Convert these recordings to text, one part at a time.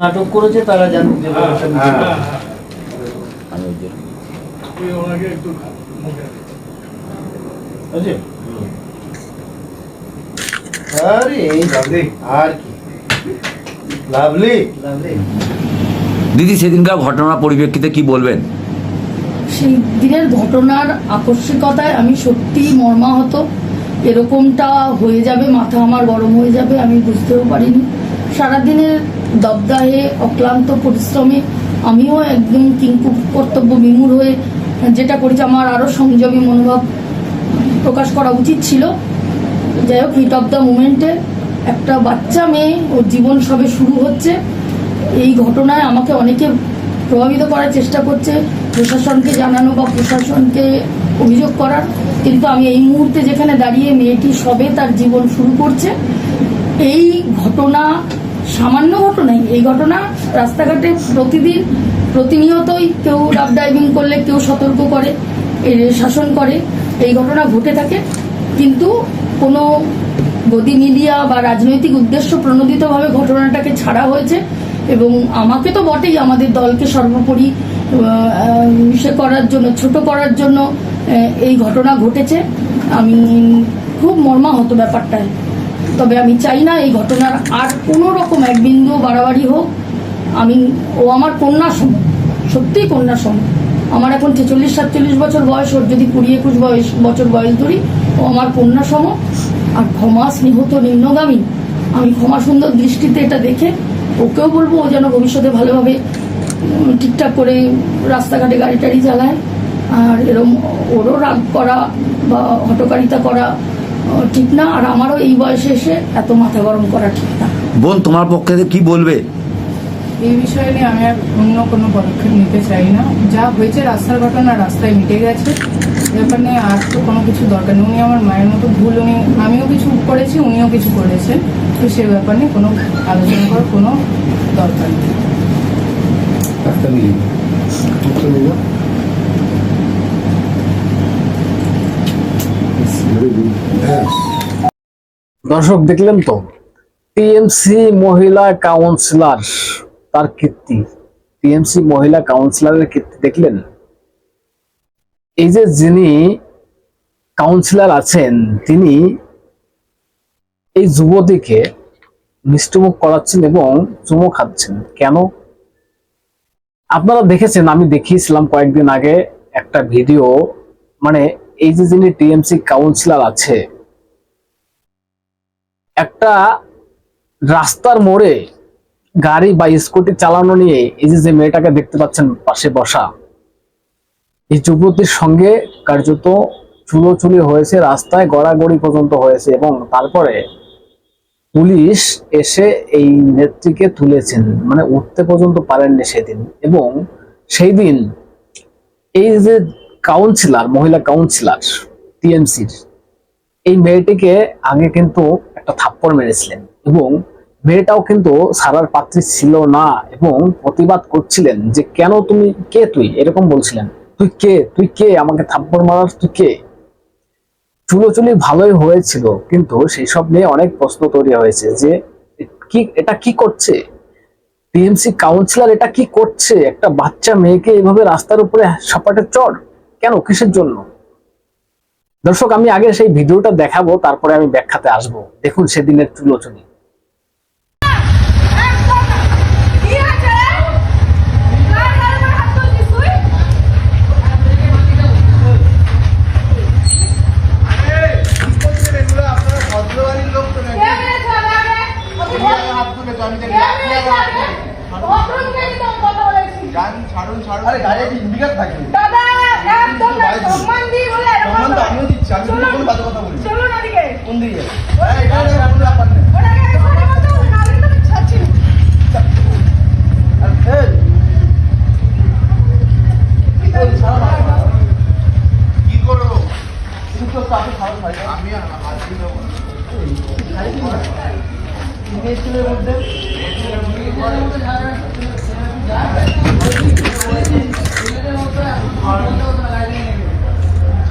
নাটক করেছে তারা জানুক যে লাভলি লাভলি। দিদি সেদিনকার ঘটনার পরিপ্রেক্ষিতে কি বলবেন? সেই দিনের ঘটনার আকস্মিকতায় আমি সত্যি মর্মাহত। এরকমটা হয়ে যাবে মাথা আমার গরম হয়ে যাবে আমি বুঝতেও পারিনি। সারাদিনের দবদাহে অক্লান্ত পরিশ্রমে আমিও একদম কিঙ্কু কর্তব্য বিমূঢ় হয়ে যেটা করেছি, আমার আরও সংযমী মনোভাব প্রকাশ করা উচিত ছিল। যাই হোক, হিট অফ দ্য মুমেন্টে একটা বাচ্চা মেয়ে ওর জীবন সবে শুরু হচ্ছে। এই ঘটনায় আমাকে অনেকে প্রভাবিত করার চেষ্টা করছে, প্রশাসনকে জানানো বা প্রশাসনকে অভিযোগ করার। কিন্তু আমি এই মুহূর্তে যেখানে দাঁড়িয়ে মেয়েটি সবে তার জীবন শুরু করছে। এই ঘটনা সামান্য ঘটনাই এই ঘটনা রাস্তাঘাটে প্রতিদিন, প্রতিনিয়তই কেউ রাফ ড্রাইভিং করলে, কেউ সতর্ক করে শাসন করে, এই ঘটনা ঘটে থাকে। কিন্তু কোনো গদি মিডিয়া বা রাজনৈতিক উদ্দেশ্য প্রণোদিতভাবে ঘটনাটাকে ছাড়া হয়েছে এবং আমাকে তো বটেই আমাদের দলকে সর্বোপরি সে করার জন্য, ছোট করার জন্য এই ঘটনা ঘটেছে। আমি খুব মর্মাহত ব্যাপারটায়। তবে আমি চাই না এই ঘটনার আর কোনো রকম এক বিন্দু বাড়াবাড়ি হোক। আমি, ও আমার কন্যা সম সত্যিই কন্যা সম। আমার এখন ছেচল্লিশ সাতচল্লিশ বছর বয়স, ওর যদি কুড়ি, একুশ বয়স, বছর বয়স ধরি, ও আমার কন্যা সম। আর ক্ষমা স্নেহত নিম্নগামী। আমি ক্ষমা সুন্দর দৃষ্টিতে এটা দেখে ওকেও বলব, ও যেন ভবিষ্যতে ভালোভাবে ঠিকঠাক করে রাস্তাঘাটে গাড়ি টাড়ি চালায়। আর এরম ওরও রাগ করা বা হটকারিতা করা ঠিক না আর আমারও এই বয়সে এসে এত মাথা গরম করা ঠিক না। বোন তোমার পক্ষে কি বলবে? এই বিষয় নিয়ে আমি আর অন্য কোনো পদক্ষেপ নিতে চাই না। যা হয়েছে রাস্তার ঘটনা রাস্তায় মিটে গেছে। ব্যাপার নিয়ে আর তো কোনো কিছু দরকার নেই। উনি আমার মায়ের মতো ভুল উনি আমিও কিছু করেছি উনিও কিছু করেছেন তো সে ব্যাপার নিয়ে কোনো আলোচনা করার কোনো দরকার নেই। দর্শক, দেখলেন তো টিএমসি মহিলা কাউন্সিলর তার কীর্তি। টিএমসি মহিলা কাউন্সিলরের কীর্তি, দেখলেন? এই যে যিনি কাউন্সিলর আছেন, তিনি এই যুবতীকে মিষ্টমুখ করাচ্ছেন এবং চুমো খাচ্ছেন। কেন? আপনারা দেখেছেন, আমি দেখিয়েছিলাম কয়েকদিন আগে একটা ভিডিও মানে এই যে যিনি টিএমসি কাউন্সিলর আছে, একটা রাস্তার মোড়ে গাড়ি বা স্কুটি চালানো নিয়ে এই যে মেয়েটাকে দেখতে পাচ্ছেন পাশে বসা, এই যুবতীর সঙ্গে কার্যত চুলোচুলি হয়েছে, রাস্তায় গড়াগড়ি পর্যন্ত হয়েছে এবং তারপরে পুলিশ এসে এই নেত্রীকে তুলেছেন। মানে উঠতে পর্যন্ত পারেননি সেদিন এবং সেই দিন এই যে কাউন্সিলর মহিলা কাউন্সিলর টিএমসির এই মেয়েটিকে আগে কিন্তু একটা থাপ্পড় মেরেছিলেন এবং মেয়েটাও কিন্তু সারার পাত্রী ছিল না এবং প্রতিবাদ করছিলেন যে, কেন তুমি, কে তুই? এরকম বলছিলেন। তুই কে? তুই কে? আমাকে থাপ্পড় মারার? তুই কে? চুলোচুলি ভালোই হয়েছিল, কিন্তু সেই সব নিয়ে অনেক প্রশ্ন তৈরি হয়েছে যে, কি, এটা কি করছে? টিএমসি কাউন্সিলর এটা কি করছে? একটা বাচ্চা মেয়েকে এইভাবে রাস্তার উপরে সাপাটে চড়? কেন? কিসের জন্য? দর্শক আমি আগে সেই ভিডিওটা দেখাবো তারপরে আমি ব্যাখ্যাতে আসব। দেখুন সেদিনের চুলোচুলি আরে গাড়ি থাকে? দাদা একদম না সম্মান দিয়ে বলে এরকম সম্মান তো আমিও দিচ্ছি আমি কিন্তু কোনো বাজে কথা বলি। চলুন ওদিকে। কোন দিকে? এই, এখানে কোনো ব্যাপার নেই ওনাকে এখানে বলতে হবে, নাহলে তো আমি ছাড়ছি আর না। কি করব তুমি তো। আমি দিবি না? তিনটে স্কুলের মধ্যে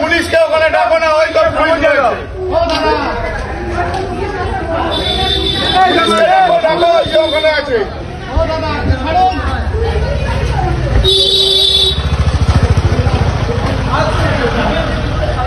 পুলিশকে ওখানে ডাকো না ওই তোর পুলিশ ডাকো ওখানে আছে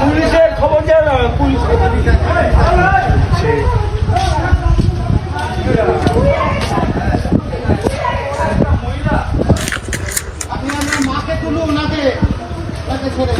পুলিশের খবর দেয় না পুলিশ আপনি আপনার মাকে তুলুন নাকে তাকে ছেড়ে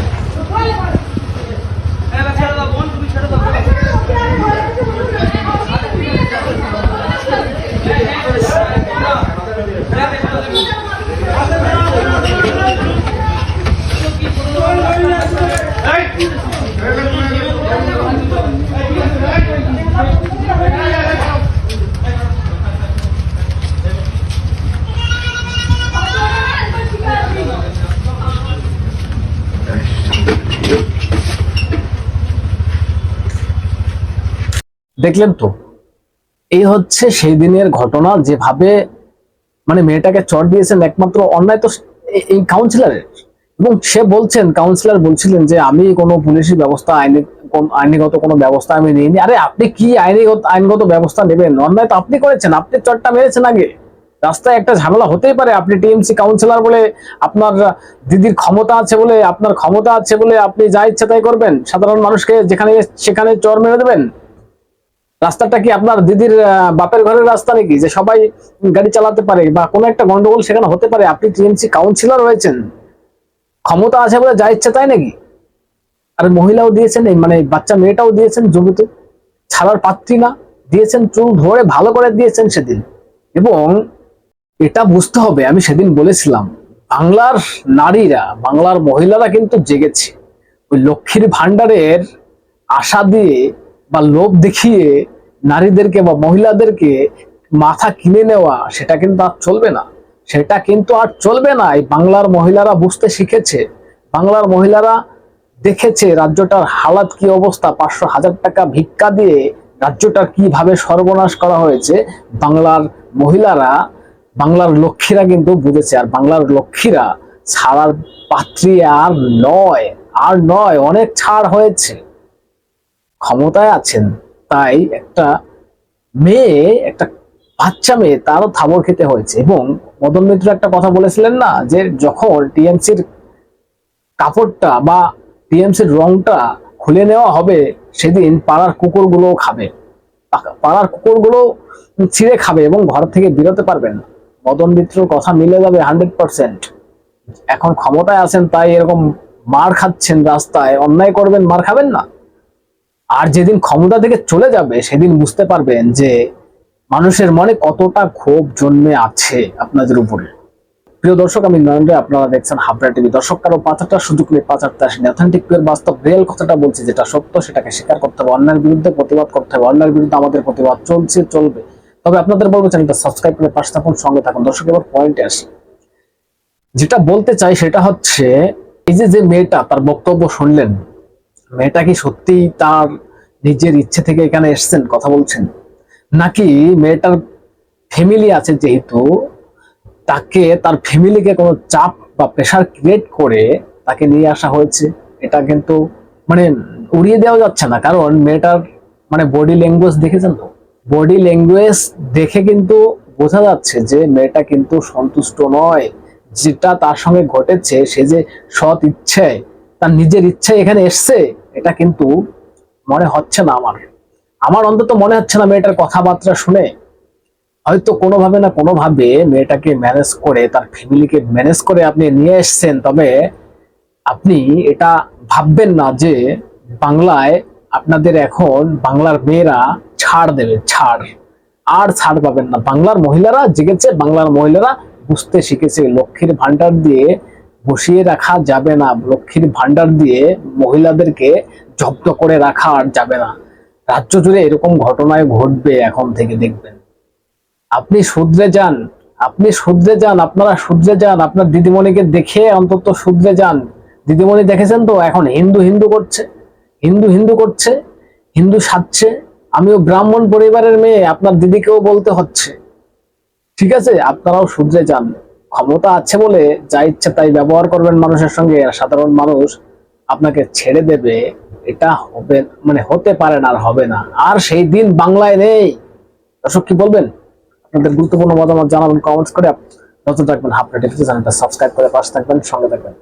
দেখলেন তো? এই হচ্ছে সেই দিনের ঘটনা যেভাবে মানে মেয়েটাকে চট দিয়েছেন একমাত্র অন্যায় তো এই কাউন্সিলরের এবং সে বলছেন কাউন্সিলর বলছিলেন যে, আমি কোনো পুলিশি ব্যবস্থা আইনি আইনিগত কোনো ব্যবস্থা আমি নিইনি। আরে, আপনি কি আইনিগত, আইনগত ব্যবস্থা নেবেন? অন্যায় তো আপনি করেছেন, আপনি চটটা মেরেছেন আগে। রাস্তায় একটা ঝামেলা হতেই পারে, আপনি টিএমসি কাউন্সিলর বলে আপনার দিদির ক্ষমতা আছে বলে, আপনার ক্ষমতা আছে বলে আপনি যা ইচ্ছা তাই করবেন। সাধারণ মানুষকে যেখানে, সেখানে চর মেরে দেবেন। রাস্তাটা কি আপনার দিদির বাপের ঘরের রাস্তা নাকি? যে সবাই গাড়ি চালাতে পারে বা কোনো একটা গন্ডগোল সেখানে হতে পারে। আপনি টিএমসি কাউন্সিলর হয়েছেন ক্ষমতা আছে বলে যা ইচ্ছে তাই নাকি? আর মহিলাও দিয়েছেন এই মানে বাচ্চা মেয়েটাও দিয়েছেন জমিতে। ছাড়ার পাত্রী না। দিয়েছেন চুল ধরে ভালো করে দিয়েছেন সেদিন। এবং এটা বুঝতে হবে, আমি সেদিন বলেছিলাম, বাংলার নারীরা, বাংলার মহিলারা কিন্তু জেগেছে। ওই লক্ষ্মীর ভান্ডারের আশা দিয়ে বা লোভ দেখিয়ে নারীদেরকে বা মহিলাদেরকে মাথা কিনে নেওয়া, সেটা কিন্তু আর চলবে না। সেটা কিন্তু আর চলবে না। এই বাংলার মহিলারা বুঝতে শিখেছে। বাংলার মহিলারা দেখেছে রাজ্যটার হালাত কি অবস্থা, পাঁচশো হাজার টাকা ভিক্ষা দিয়ে রাজ্যটার কীভাবে সর্বনাশ করা হয়েছে। বাংলার মহিলারা, বাংলার লক্ষ্মীরা কিন্তু বুঝেছে। আর বাংলার লক্ষ্মীরা ছাড়ার পাত্রী আর নয় আর নয়, অনেক ছাড় হয়েছে। ক্ষমতায় আছেন। তাই একটা মেয়ে, একটা বাচ্চা মেয়ে তারও থাবর খেতে হয়েছে এবং মদন মিত্র একটা কথা বলেছিলেন না যে যখন টিএমসির কাপড়টা বা টিএমসির রংটা খুলে নেওয়া হবে, সেদিন পাড়ার কুকুরগুলো খাবে। পাড়ার কুকুরগুলো ছিঁড়ে খাবে এবং ঘর থেকে বেরোতে পারবে না। মদন মিত্রর কথা মিলে যাবে হান্ড্রেড পারসেন্ট। এখন ক্ষমতায় আছেন, তাই এরকম মার খাচ্ছেন রাস্তায়। অন্যায় করবেন, মার খাবেন না। আর যেদিন ক্ষমতা থেকে চলে যাবে, সেদিন বুঝতে পারবেন যে মানুষের মনে কতটা ক্ষোভ জন্মে আছে আপনাদের উপরে। প্রিয় দর্শক, আমি নরেন্দ্র আপনারা দেখছেন হাবড়া টিভি। দর্শক, কারও পাচারটা সুযোগ নেই পাচারতে আসেনি অথেন্টিক পিওর বাস্তব রিয়েল কথাটা বলছি, যেটা সত্য, সেটাকে স্বীকার করতে হবে। অন্যায়ের বিরুদ্ধে প্রতিবাদ করতে হবে। অন্যায়ের বিরুদ্ধে আমাদের প্রতিবাদ চলছে, চলবে। তবে আপনাদের বলব চ্যানেলটা সাবস্ক্রাইব করে পাশে থাকুন, সঙ্গে থাকুন। দর্শক, এবার পয়েন্টে আসি। যেটা বলতে চাই, সেটা হচ্ছে, এই যে যে মেয়েটা, তার বক্তব্য শুনলেন মেয়েটা কি সত্যি তার নিজের ইচ্ছে থেকে এখানে এসেছেন, কথা বলছেন? নাকি মেয়েটার ফ্যামিলি আছে যেহেতু, তাকে তার ফ্যামিলিকে কোনো চাপ বা প্রেশার ক্রিয়েট করে তাকে নিয়ে আসা হয়েছে? এটা কিন্তু মানে উড়িয়ে দেওয়া যাচ্ছে না, কারণ মেয়েটার মানে বডি ল্যাঙ্গুয়েজ দেখেছেন তো? বডি ল্যাঙ্গুয়েজ দেখে কিন্তু বোঝা যাচ্ছে যে মেয়েটা কিন্তু সন্তুষ্ট নয়। যেটা তার সঙ্গে ঘটেছে, সে যে সৎ ইচ্ছায়, তার নিজের ইচ্ছায় এখানে এসছে এটা কিন্তু মনে হচ্ছে না আমার। আমার অন্তত মনে হচ্ছে না মেয়েটার কথাবার্তা শুনে। হয়তো কোনোভাবে না কোনোভাবে মেয়েটাকে ম্যানেজ করে, তার ফ্যামিলিকে ম্যানেজ করে আপনি নিয়ে এসছেন, তবে আপনি এটা ভাববেন না যে বাংলায় আপনাদের এখন বাংলার মেয়েরা ছাড় দেবে, ছাড়। আর ছাড় পাবেন না। বাংলার মহিলারা জেগেছে, বাংলার মহিলারা বুঝতে শিখেছে। লক্ষ্মীর ভান্ডার দিয়ে বসিয়ে রাখা যাবে না। লক্ষ্মীর ভান্ডার দিয়ে মহিলাদেরকে জব্দ করে রাখা আর যাবে না। রাজ্য জুড়ে এরকম ঘটনায় ঘটবে এখন থেকে দেখবেন। আপনি শুধরে যান, আপনি শুধরে যান, আপনারা শুধরে যান, আপনার দিদিমণিকে দেখে অন্তত শুধরে যান। দিদিমণি দেখেছেন তো? এখন হিন্দু হিন্দু করছে, হিন্দু হিন্দু করছে, হিন্দু সাজছে আমিও ব্রাহ্মণ পরিবারের মেয়ে, আপনার দিদিকেও বলতে হচ্ছে। ঠিক আছে? আপনারাও শুধরে যান। ক্ষমতা আছে বলে যা ইচ্ছে তাই ব্যবহার করবেন মানুষের সঙ্গে। আর সাধারণ মানুষ আপনাকে ছেড়ে দেবে, এটা হবে মানে হতে পারে না আর হবে না। আর সেই দিন বাংলায় নেই। দর্শক, কি বলবেন? আপনাদের গুরুত্বপূর্ণ মতামত জানাবেন কমেন্টস করে নজর থাকবেন হাফ চ্যানেলটা সাবস্ক্রাইব করে পাশে থাকবেন, সঙ্গে থাকবেন।